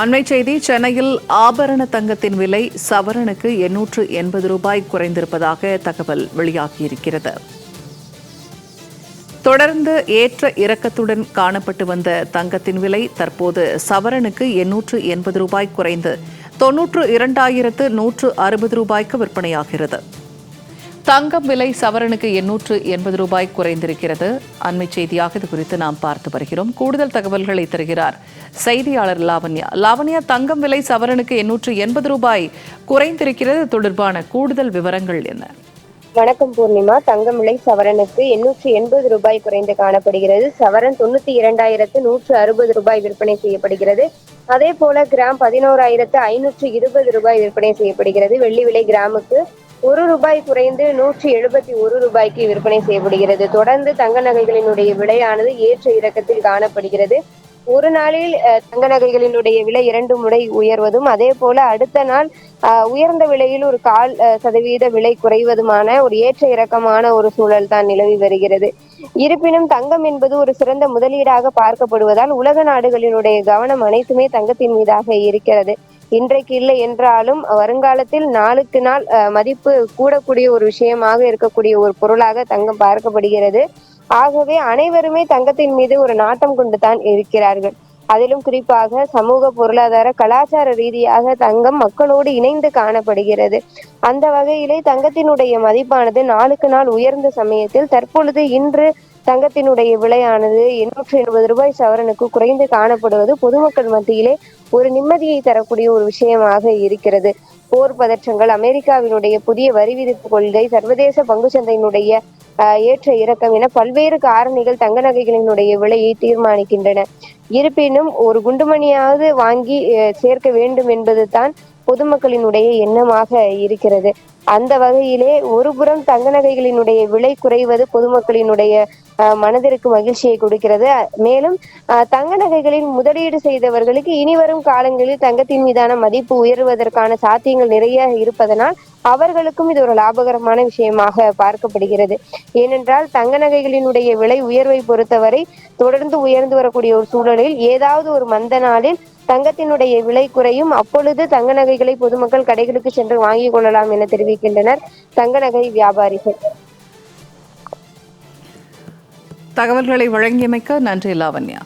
அண்மை செய்தி சென்னையில் ஆபரண தங்கத்தின் விலை சவரனுக்கு எண்ணூற்று எண்பது ரூபாய் குறைந்திருப்பதாக தகவல் வெளியாகியிருக்கிறது. தொடர்ந்து ஏற்ற இறக்கத்துடன் காணப்பட்டு வந்த தங்கத்தின் விலை தற்போது சவரனுக்கு எண்ணூற்று எண்பது ரூபாய் குறைந்து தொன்னூற்று இரண்டாயிரத்து நூற்று அறுபது ரூபாய்க்கு விற்பனையாகிறது. தங்கம் விலை சவரனுக்கு எண்ணூற்று எண்பது ரூபாய் குறைந்திருக்கிறது. அண்மை செய்தியாக இது குறித்து நாம் பார்த்து வருகிறோம். கூடுதல் தகவல்களை தருகிறார் செய்தியாளர் லாவண்யா. லாவண்யா தங்கம் விலை சவரனுக்கு எண்ணூற்று எண்பது ரூபாய் குறைந்திருக்கிறது. தொடர்பான கூடுதல் விவரங்கள் என்ன? வணக்கம் பூர்ணிமா. தங்கம் விலை சவரனுக்கு எண்ணூற்று எண்பது ரூபாய் குறைந்து காணப்படுகிறது. சவரன் தொண்ணூத்தி இரண்டாயிரத்து நூற்று அறுபது ரூபாய் விற்பனை செய்யப்படுகிறது. அதே போல கிராம் பதினோராயிரத்து ஐநூற்று இருபது ரூபாய் விற்பனை செய்யப்படுகிறது. வெள்ளி விலை கிராமுக்கு ஒரு ரூபாய் குறைந்து நூற்றி எழுபத்தி ஒரு ரூபாய்க்கு விற்பனை செய்யப்படுகிறது. தொடர்ந்து தங்க நகைகளினுடைய விலையானது ஏற்ற இறக்கத்தில் காணப்படுகிறது. ஒரு நாளில் தங்க நகைகளினுடைய விலை இரண்டு முறை உயர்வதும் அதே போல அடுத்த நாள் உயர்ந்த விலையில் ஒரு கால் சதவீத விலை குறைவதுமான ஒரு ஏற்ற இறக்கமான ஒரு சூழல் தான் நிலவி வருகிறது. இருப்பினும் தங்கம் என்பது ஒரு சிறந்த முதலீடாக பார்க்கப்படுவதால் உலக நாடுகளினுடைய கவனம் அனைத்துமே தங்கத்தின் மீதாக இருக்கிறது. இன்றைக்கு இல்லை என்றாலும் வருங்காலத்தில் நாளுக்கு நாள் மதிப்பு கூடக்கூடிய ஒரு விஷயமாக இருக்கக்கூடிய ஒரு பொருளாக தங்கம் பார்க்கப்படுகிறது. ஆகவே அனைவருமே தங்கத்தின் மீது ஒரு நாட்டம் கொண்டு தான் இருக்கிறார்கள். அதிலும் குறிப்பாக சமூக பொருளாதார கலாச்சார ரீதியாக தங்கம் மக்களோடு இணைந்து காணப்படுகிறது. அந்த வகையிலே தங்கத்தினுடைய மதிப்பானது நாளுக்கு நாள் உயர்ந்த சமயத்தில் தற்பொழுது இன்று தங்கத்தினுடைய விலையானது எண்ணூற்றி எழுபது ரூபாய் சவரனுக்கு குறைந்து காணப்படுவது பொதுமக்கள் மத்தியிலே ஒரு நிம்மதியை தரக்கூடிய ஒரு விஷயமாக இருக்கிறது. போர் பதற்றங்கள் அமெரிக்காவினுடைய புதிய வரி விதிப்பு கொள்கை சர்வதேச பங்குச்சந்தையினுடைய சந்தையினுடைய ஏற்ற இறக்கம் என பல்வேறு காரணிகள் தங்க நகைகளினுடைய விலையை தீர்மானிக்கின்றன. இருப்பினும் ஒரு குண்டுமணியாவது வாங்கி அஹ், சேர்க்க வேண்டும் என்பது தான் பொதுமக்களினுடைய எண்ணமாக இருக்கிறது. அந்த வகையிலே ஒருபுறம் தங்க நகைகளினுடைய விலை குறைவது பொதுமக்களினுடைய மனதிற்கு மகிழ்ச்சியை கொடுக்கிறது. மேலும் தங்க நகைகளில் முதலீடு செய்தவர்களுக்கு இனிவரும் காலங்களில் தங்கத்தின் மீதான மதிப்பு உயர்வதற்கான சாத்தியங்கள் நிறைய இருப்பதனால் அவர்களுக்கும் இது ஒரு லாபகரமான விஷயமாக பார்க்கப்படுகிறது. ஏனென்றால் தங்க நகைகளினுடைய விலை உயர்வை பொறுத்தவரை தொடர்ந்து உயர்ந்து வரக்கூடிய ஒரு சூழலில் ஏதாவது ஒரு மந்த நாளில் தங்கத்தினுடைய விலை குறையும் அப்பொழுது தங்க நகைகளை பொதுமக்கள் கடைகளுக்கு சென்று வாங்கிக் கொள்ளலாம் என வருகின்றனர் தங்க நகை வியாபாரிகள். தகவல்களை வழங்கியமைக்க நன்றி லாவண்யா.